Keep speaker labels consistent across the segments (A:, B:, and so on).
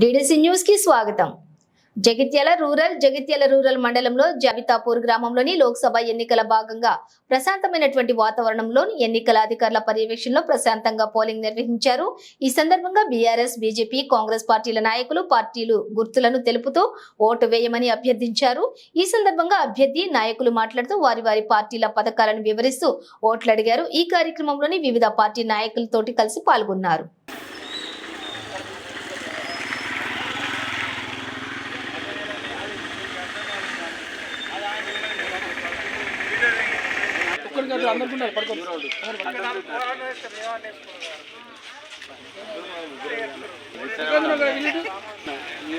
A: DDC న్యూస్కి స్వాగతం. Jagtial rural Jagtial rural మండలంలో జాబితాపూర్ గ్రామంలోని లోక్సభ ఎన్నికల భాగంగా ప్రశాంతమైనటువంటి వాతావరణంలో ఎన్నికల అధికారుల పర్యవేక్షణలో ప్రశాంతంగా పోలింగ్ నిర్వహించారు. ఈ సందర్భంగా బీఆర్ఎస్ బీజేపీ కాంగ్రెస్ పార్టీల నాయకులు పార్టీలు గుర్తులను తెలుపుతూ ఓటు వేయమని అభ్యర్థించారు. ఈ సందర్భంగా అభ్యర్థి నాయకులు మాట్లాడుతూ వారి వారి పార్టీల పథకాలను వివరిస్తూ ఓట్లు అడిగారు ఈ కార్యక్రమంలోని వివిధ పార్టీ నాయకులతోటి కలిసి పాల్గొన్నారు. అందరికీ అందరికీ ఉండాలి పడుకోండి. ఈ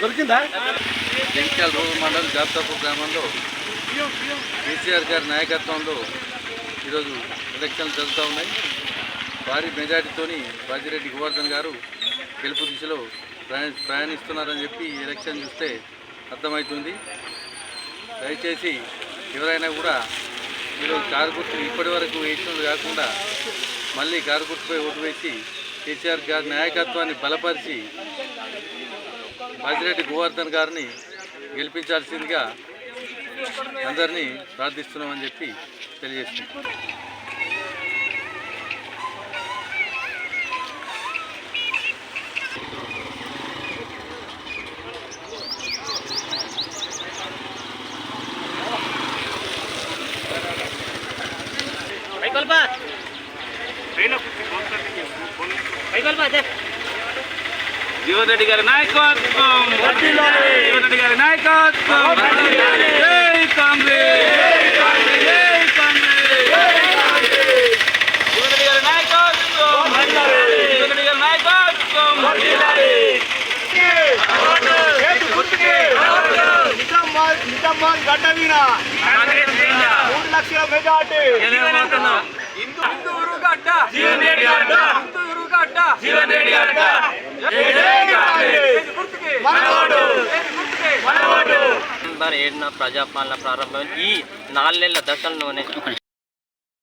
A: దొరికిందా?
B: జగిత్యాల రూరల్ మండలం జాబితాపూర్ గ్రామంలో కేసీఆర్ గారి నాయకత్వంలో ఈరోజు ఎలక్షన్లు జరుగుతూ ఉన్నాయి. భారీ మెజార్టీతోని బాజిరెడ్డి గోవర్ధన్ గారు గెలుపు దిశలో ప్రయాణ ప్రయాణిస్తున్నారని చెప్పి ఎలక్షన్ చూస్తే అర్థమవుతుంది. దయచేసి ఎవరైనా కూడా ఈరోజు కారు గుర్తు ఇప్పటి వరకు వేసినది కాకుండా మళ్ళీ కారు గుర్తుపై ఓటు వేసి కేసీఆర్ గారి నాయకత్వాన్ని బలపరిచి మాజిరెడ్డి గోవర్ధన్ గారిని గెలిపించాల్సిందిగా అందరినీ ప్రార్థిస్తున్నామని చెప్పి తెలియజేస్తున్నాం.
C: జీవన్ రెడ్డి గారి నాయకత్వం. జీవన్ రెడ్డి గారి నాయకత్వం. జై కాంగ్రెస్. జై కాంగ్రెస్. జీవన్ రెడ్డి గారి నాయకత్వం. జీవన్ రెడ్డి గారి నాయకత్వం.
D: నిజామాబాద్ గడ్డ. మీద మూడు లక్షల మెజార్టీ
C: హిందూ గడ్డ. జీవన్ రెడ్డి గడ్డ. జీవన్ రెడ్డి
E: డిసెంబర్ ఏడున ప్రజాపాలన ప్రారంభం ఈ నాలుగేళ్ళ దశల్లోనే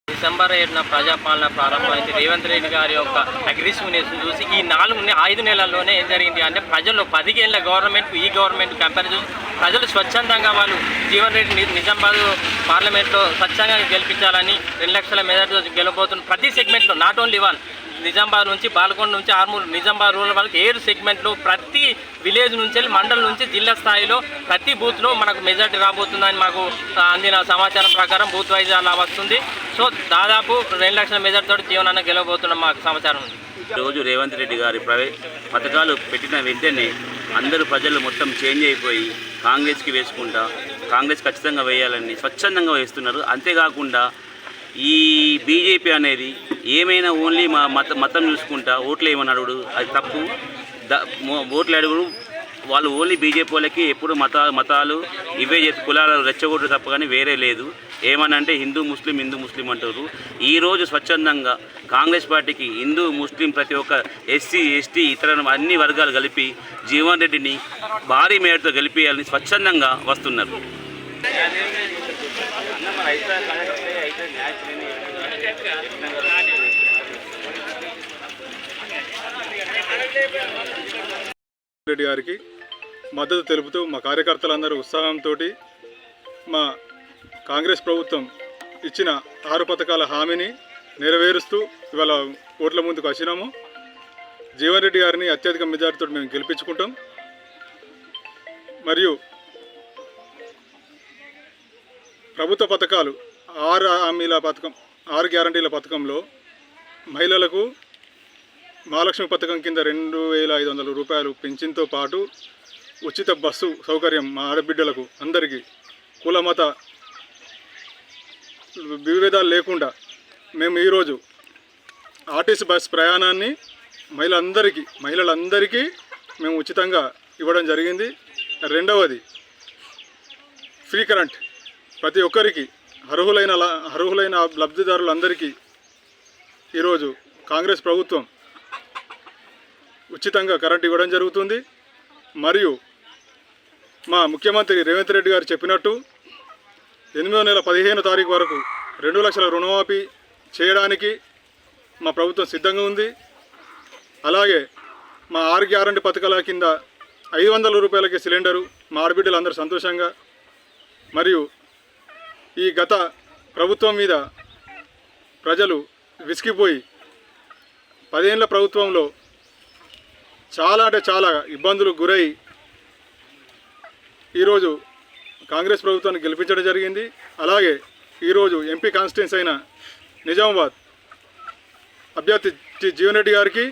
E: డిసెంబర్ ఏడున ప్రజాపాలన ప్రారంభమైంది. రేవంత్ రెడ్డి గారి యొక్క అగ్రెసివ్నెస్ చూసి ఈ నాలుగు ఐదు నెలల్లోనే ఏం జరిగింది అంటే ప్రజలు పదిహేళ్ళ గవర్నమెంట్ ఈ గవర్నమెంట్ కంపారిజన్ ప్రజలు స్వచ్ఛందంగా వాళ్ళు జీవన్ రెడ్డి నిజామాబాద్ పార్లమెంట్లో స్వచ్ఛంగా గెలిపించాలని రెండు లక్షల మెజార్టీతో గెలవబోతున్న ప్రతి సెగ్మెంట్లో నాట్ ఓన్లీ వన్ నిజామాబాద్ నుంచి బాల్కొండ నుంచి ఆర్మూర్ నిజామాబాద్ రూరల్ వాళ్ళకి ఏడు సెగ్మెంట్లో ప్రతి విలేజ్ నుంచి వెళ్ళి మండలం నుంచి జిల్లా స్థాయిలో ప్రతి బూత్లో మనకు మెజార్టీ రాబోతుందని మాకు అందిన సమాచారం ప్రకారం బూత్ వైజ్ అలా వస్తుంది. సో దాదాపు రెండు లక్షల మెజార్టీతో జీవనాన్ని గెలవబోతున్న మాకు సమాచారం ఉంది.
F: రోజు రేవంత్ రెడ్డి గారి ప్రవే పథకాలు పెట్టిన వెంటనే అందరూ ప్రజలు మొత్తం చేంజ్ అయిపోయి కాంగ్రెస్కి వేసుకుంటా కాంగ్రెస్ ఖచ్చితంగా వేయాలని స్వచ్ఛందంగా వేస్తున్నారు. అంతేకాకుండా ఈ బీజేపీ అనేది ఏమైనా ఓన్లీ మా మత మతం చూసుకుంటా ఓట్లు ఏమని అడుగుడు అది తప్పు. ద ఓట్లు అడుగుడు. వాళ్ళు ఓన్లీ బీజేపీ వాళ్ళకి ఎప్పుడు మత మతాలు ఇవే చేసి కులాలు రెచ్చగొట్టు తప్ప కానీ వేరే లేదు. ఏమనంటే హిందూ ముస్లిం హిందూ ముస్లిం అంటారు. ఈరోజు స్వచ్ఛందంగా కాంగ్రెస్ పార్టీకి హిందూ ముస్లిం ప్రతి ఒక్క ఎస్సీ ఎస్టీ ఇతర అన్ని వర్గాలు కలిపి జీవన్ రెడ్డిని భారీ మేరతో గెలిపేయాలని స్వచ్ఛందంగా వస్తున్నారు.
G: రెడ్డి గారికి మద్దతు తెలుపుతూ మా కార్యకర్తలందరూ ఉత్సాహంతో మా కాంగ్రెస్ ప్రభుత్వం ఇచ్చిన ఆరు పథకాల హామీని నెరవేరుస్తూ ఇవాళ ఓట్ల ముందుకు వచ్చినాము. జీవన్ రెడ్డి గారిని అత్యధిక మెజార్టీతో మేము గెలిపించుకుంటాం. మరియు ప్రభుత్వ పథకాలు ఆరు హామీల పథకం ఆరు గ్యారంటీల పథకంలో మహిళలకు మహాలక్ష్మి పథకం కింద రెండు వేల ఐదు వందల రూపాయలు పెంచింతో పాటు ఉచిత బస్సు సౌకర్యం మా ఆడబిడ్డలకు అందరికీ కుల మత విభేదాలు లేకుండా మేము ఈరోజు ఆర్టీసీ బస్ ప్రయాణాన్ని మహిళలందరికీ మహిళలందరికీ మేము ఉచితంగా ఇవ్వడం జరిగింది. రెండవది ఫ్రీ కరెంట్. ప్రతి ఒక్కరికి అర్హులైన అర్హులైన లబ్ధిదారులందరికీ ఈరోజు కాంగ్రెస్ ప్రభుత్వం ఉచితంగా కరెంట్ ఇవ్వడం జరుగుతుంది. మరియు మా ముఖ్యమంత్రి రేవంత్ రెడ్డి గారు చెప్పినట్టు ఎనిమిదో నెల పదిహేను తారీఖు వరకు రెండు లక్షల రుణమాఫీ చేయడానికి మా ప్రభుత్వం సిద్ధంగా ఉంది. అలాగే మా ఆరు గ్యారంటీ పథకాల కింద ఐదు వందల రూపాయలకి సిలిండరు మా ఆడబిడ్డలు అందరూ సంతోషంగా మరియు ఈ గత ప్రభుత్వం మీద ప్రజలు విసిగిపోయి పదేళ్ళ ప్రభుత్వంలో చాలా అంటే చాలా ఇబ్బందులు గురై ఈరోజు కాంగ్రెస్ ప్రభుత్వాన్ని గెలిపించడం జరిగింది. అలాగే ఈరోజు ఎంపీ కాన్స్టిట్యున్సీ అయిన నిజామాబాద్ అభ్యర్థి టి జీవన్ రెడ్డి గారికి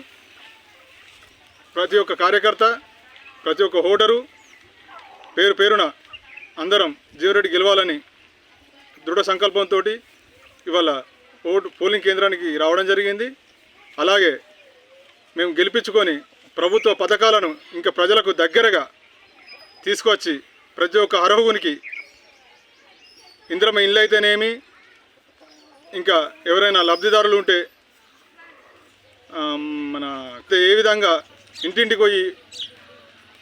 G: ప్రతి ఒక్క కార్యకర్త ప్రతి ఒక్క ఓటరు పేరు పేరున అందరం జీవన్ రెడ్డి గెలవాలని దృఢ సంకల్పంతో ఇవాళ ఓటు పోలింగ్ కేంద్రానికి రావడం జరిగింది. అలాగే మేము గెలిపించుకొని ప్రభుత్వ పథకాలను ఇంకా ప్రజలకు దగ్గరగా తీసుకొచ్చి ప్రతి ఒక్క అర్హునికి ఇంద్రమ ఇల్లు అయితేనేమి ఇంకా ఎవరైనా లబ్ధిదారులు ఉంటే మన ఏ విధంగా ఇంటింటికి పోయి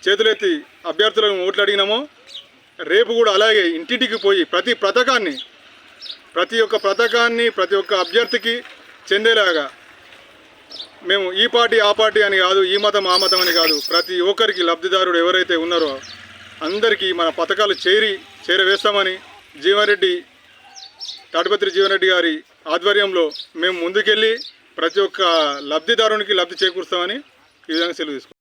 G: చేతులెత్తి అభ్యర్థులను ఓట్లు అడిగినామో రేపు కూడా అలాగే ఇంటింటికి పోయి ప్రతి పథకాన్ని ప్రతి ఒక్క పథకాన్ని ప్రతి ఒక్క అభ్యర్థికి చెందేలాగా మేము ఈ పార్టీ ఆ పార్టీ అని కాదు ఈ మతం ఆ మతం అని కాదు ప్రతి ఒక్కరికి లబ్ధిదారుడు ఎవరైతే ఉన్నారో అందరికీ మన పథకాలు చేరి చేరవేస్తామని జీవన్ రెడ్డి తాటిపత్రి జీవన్ రెడ్డి గారి ఆధ్వర్యంలో మేము ముందుకెళ్ళి ప్రతి ఒక్క లబ్ధిదారునికి లబ్ధి చేకూరుస్తామని ఈ విధంగా సెలవు తీసుకుంటాం